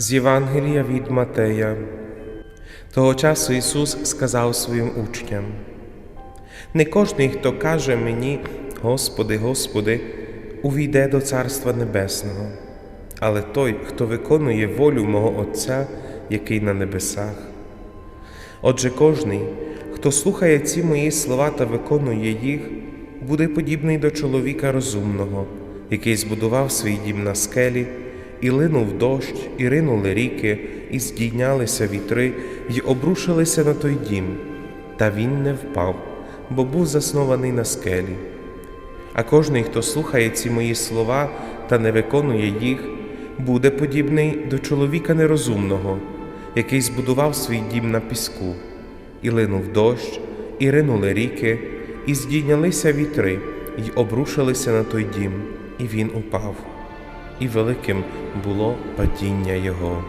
З Євангелія від Матея. Того часу Ісус сказав своїм учням: Не кожний, хто каже мені, Господи, Господи, увійде до Царства Небесного, але той, хто виконує волю мого Отця, який на небесах. Отже, кожний, хто слухає ці мої слова та виконує їх, буде подібний до чоловіка розумного, який збудував свій дім на скелі, і линув дощ, і ринули ріки, і здійнялися вітри, й обрушилися на той дім, та він не впав, бо був заснований на скелі. А кожний, хто слухає ці мої слова та не виконує їх, буде подібний до чоловіка нерозумного, який збудував свій дім на піску, і линув дощ, і ринули ріки, і здійнялися вітри, й обрушилися на той дім, і він упав, і великим було падіння його.